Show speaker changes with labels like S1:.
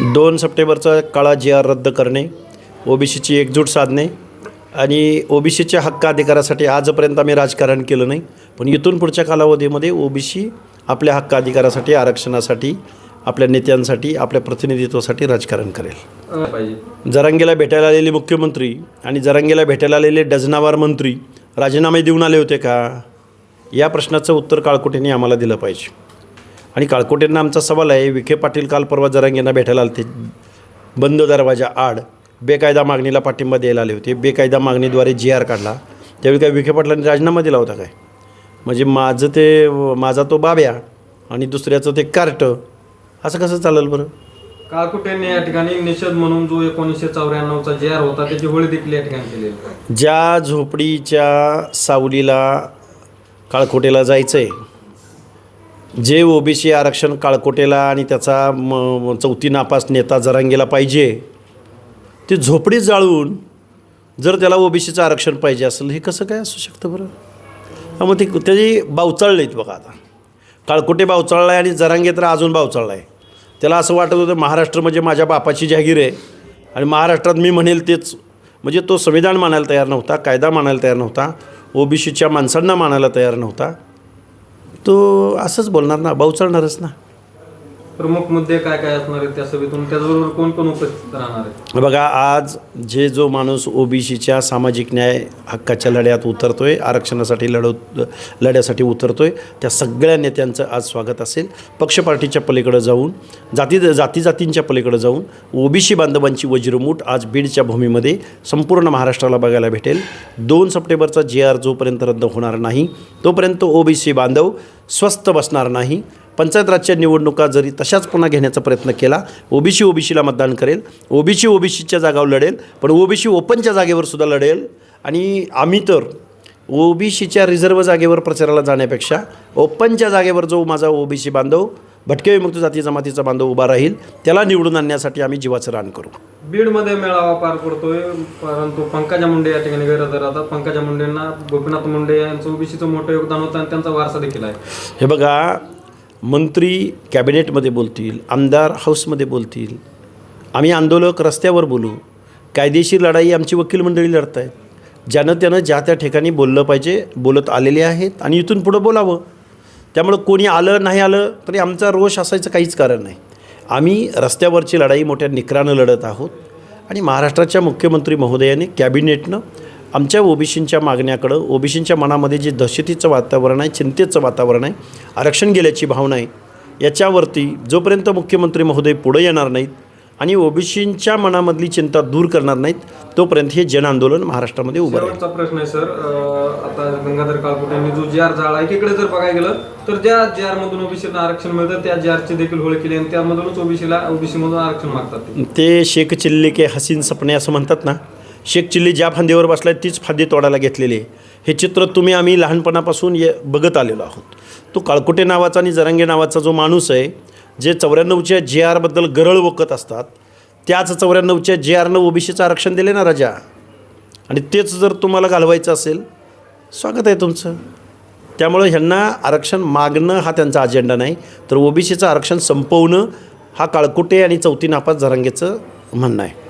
S1: दोन सप्टेंबरचा काळा जी आर रद्द करणे ओबीसीची एकजूट साधणे आणि ओबीसीच्या हक्क अधिकारासाठी आजपर्यंत आम्ही राजकारण केलं नाही पण इथून पुढच्या कालावधीमध्ये ओबीसी आपल्या हक्क अधिकारासाठी आरक्षणासाठी आपल्या नेत्यांसाठी आपल्या प्रतिनिधित्वासाठी राजकारण करेल.
S2: पाहिजे
S1: जरांगेला भेटायला आलेले मुख्यमंत्री आणि जरांगेला भेटायला आलेले डझनावार मंत्री राजीनामे देऊन आले होते का? या प्रश्नाचं उत्तर काळकोटीने आम्हाला दिलं पाहिजे. आणि काळकोटेंना आमचा सवाल आहे विखे पाटील काल परवा जरांगेंना भेटायला आले होते बंद दरवाजा आड बेकायदा मागणीला पाठिंबा द्यायला आले होते. बेकायदा मागणीद्वारे जी आर काढला. त्यावेळी काय विखे पाटलांनी राजीनामा दिला होता काय? म्हणजे माझं ते माझा तो बाब्या आणि दुसऱ्याचं ते कार्ट असं कसं चालेल बरं?
S2: काळकुटेंनी या ठिकाणी निषेध म्हणून जो एकोणीसशे चौऱ्याण्णवचा जे आर होता त्याची होळी देखील या ठिकाणी केलेली आहे.
S1: ज्या झोपडीच्या सावलीला काळकोटेला जायचं आहे जे ओबीसी आरक्षण काळकोटेला आणि त्याचा म चौथी नापास नेता जरांगेला पाहिजे ते झोपडी जाळून जर त्याला ओबीसीचं आरक्षण पाहिजे असेल हे कसं काय असू शकतं बरं? मग ते त्याची बावचाळलं आहेत बघा आता. काळकोटे बावचाळला आहे आणि जरांगे तर अजून बावचाळला आहे त्याला असं वाटत होतं महाराष्ट्र म्हणजे माझ्या बापाची जहागीर आहे. आणि महाराष्ट्रात मी म्हणेल तेच म्हणजे तो संविधान मानायला तयार नव्हता कायदा मानायला तयार नव्हता ओबीसीच्या माणसांना मानायला तयार नव्हता. तो असंच बोलणार ना बावचळणारच ना.
S2: प्रमुख मुद्दे काय काय असणार आहेत त्या सभेतून? त्याचबरोबर कोण कोण उपस्थित राहणार आहे
S1: बघा आज जे जो माणूस ओबीसीच्या सामाजिक न्याय हक्काच्या लढ्यात उतरतोय आरक्षणासाठी लढव लढ्यासाठी उतरतोय त्या सगळ्या नेत्यांचं आज स्वागत असेल. पक्ष पार्टीच्या पलीकडं जाऊन जाती जाती जातींच्या पलीकडं जाऊन ओबीसी बांधवांची वज्रमूठ आज बीडच्या भूमीमध्ये संपूर्ण महाराष्ट्राला बघायला भेटेल. दोन सप्टेंबरचा जे आर जोपर्यंत रद्द होणार नाही तोपर्यंत ओबीसी बांधव स्वस्त बसणार नाही. पंचायत राजच्या निवडणुका जरी तशाच पुन्हा घेण्याचा प्रयत्न केला ओबीसी ओबीसीला मतदान करेल ओबीसी ओबीसीच्या जागावर लढेल पण ओबीसी ओपनच्या जागेवर सुद्धा लढेल. आणि आम्ही तर ओबीसीच्या रिझर्व्ह जागेवर प्रचाराला जाण्यापेक्षा ओपनच्या जागेवर जो माझा ओबीसी बांधव भटके विमुक्त जाती जमातीचा बांधव उभा राहील त्याला निवडून आणण्यासाठी आम्ही जीवाचं रान करू.
S2: बीडमध्ये मेळावा पार पडतोय परंतु पंकजा मुंडे या ठिकाणी गैरहजर राहतात. पंकजा मुंडेंना गोपीनाथ मुंडे यांचं ओबीसीचं मोठं योगदान होतं आणि त्यांचा वारसा देखील आहे.
S1: हे बघा मंत्री कॅबिनेटमध्ये बोलतील आमदार हाऊसमध्ये बोलतील. आम्ही आंदोलक रस्त्यावर बोलू. कायदेशीर लढाई आमची वकील मंडळी लढत आहेत ज्यानं त्यानं ज्या त्या ठिकाणी बोललं पाहिजे बोलत आलेले आहेत आणि इथून पुढं बोलावं. त्यामुळं कोणी आलं नाही आलं तरी आमचा रोष असायचं काहीच कारण नाही. आम्ही रस्त्यावरची लढाई मोठ्या निकरानं लढत आहोत. आणि महाराष्ट्राच्या मुख्यमंत्री महोदयाने कॅबिनेटनं आमच्या ओबीसींच्या मागण्याकडं ओबीसींच्या मनामध्ये जे दहशतीचं वातावरण आहे चिंतेचं वातावरण आहे आरक्षण गेल्याची भावना आहे याच्यावरती जोपर्यंत मुख्यमंत्री महोदय पुढे येणार नाहीत आणि ओबीसींच्या मनामधली चिंता दूर करणार नाहीत तोपर्यंत हे जन आंदोलन महाराष्ट्रामध्ये उभं राहील
S2: प्रश्न आहे सर आता गंगाधर काळकुट यांनी जो जी आर जाळा एकीकडे जर बघायला गेलं तर ज्या जी आर मधून ओबीसीला आरक्षण मिळतं त्या जी आरची देखील होळी केली आणि त्यामधूनच ओबीसीला ओबीसी मधून आरक्षण मागतात ते.
S1: ते शेख चिल्ली के हसीन सपने असं म्हणतात ना शेख चिल्ली ज्या फांदीवर आहे तीच फांदी तोडायला घेतलेली आहे. हे चित्र तुम्ही आम्ही लहानपणापासून ये बघत आलेलो आहोत. तो काळकुटे नावाचा आणि जरंगे नावाचा जो माणूस आहे जे चौऱ्याण्णवच्या जे आरबद्दल गरळ ओकत असतात त्याच चौऱ्याण्णवच्या जे आरनं ओबीसीचं आरक्षण दिले ना राजा? आणि तेच जर तुम्हाला घालवायचं असेल स्वागत आहे तुमचं. त्यामुळं ह्यांना आरक्षण मागणं हा त्यांचा अजेंडा नाही तर ओबीसीचं आरक्षण संपवणं हा काळकुटे आणि चौथी नापास जरांगेचं म्हणणं आहे.